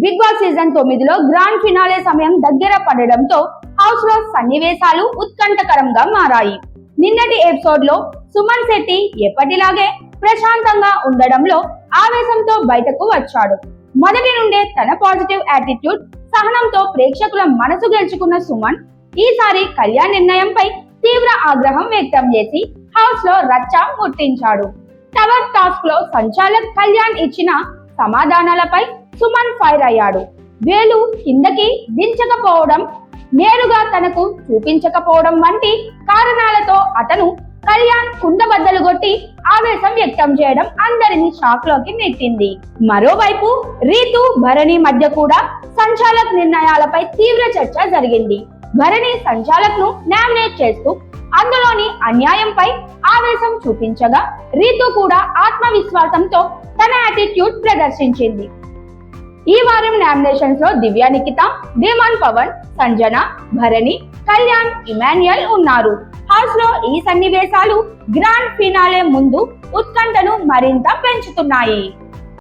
Big boss season తొమ్మిదిలో grand finale సమయం దగ్గర పడడంతో హౌస్లో సన్నివేశాలు ఉత్కంఠకరంగా మారాయి. నిన్నటి ఎపిసోడ్లో సుమన్ శెట్టి ఎప్పటిలాగే ప్రశాంతంగా ఉండడంలో ఆవేశంతో బయటకు వచ్చాడు. మొదటి నుండే తన పాజిటివ్ యాటిట్యూడ్ సహనంతో ప్రేక్షకుల మనసు గెలుచుకున్న సుమన్ ఈసారి కళ్యాణ్ నిర్ణయంపై తీవ్ర ఆగ్రహం వ్యక్తం చేసి హౌస్లో రచ్చ ముట్టించాడు టవర్ టాస్క్లో సంచాలక్ కళ్యాణ్ ఇచ్చిన సమాధానాలపై సుమన్ ఫైర్ అయ్యాడు. వేలు కిందకి దించకపోవడం నేరుగా తనకు చూపించకపోవడం వంటి కారణాలతో అతను కళ్యాణ్ కుండబద్దలు కొట్టి ఆవేశం వ్యక్తం చేయడం అందరినీ షాక్లోకి నెట్టింది. మరోవైపు రీతు భరణి మధ్య కూడా సంచాలక్ నిర్ణయాలపై తీవ్ర చర్చ జరిగింది. భరణి సంచాలక్ను నామినేట్ చేస్తూ అందులోని అన్యాయంపై ఆవేశం చూపించగా రీతు కూడా ఆత్మవిశ్వాసంతో తన యాటిట్యూడ్ ప్రదర్శించింది. ఈ వారం నామినేషన్స్లో దివ్య నిఖిత ధీమాన్ పవన్ సంజన భరణి కళ్యాణ్ ఇమాన్యుయల్ ఉన్నారు. హౌస్లో ఈ సన్నివేశాలు గ్రాండ్ ఫినాలే ముందు ఉత్కంఠను మరింత పెంచుతున్నాయి.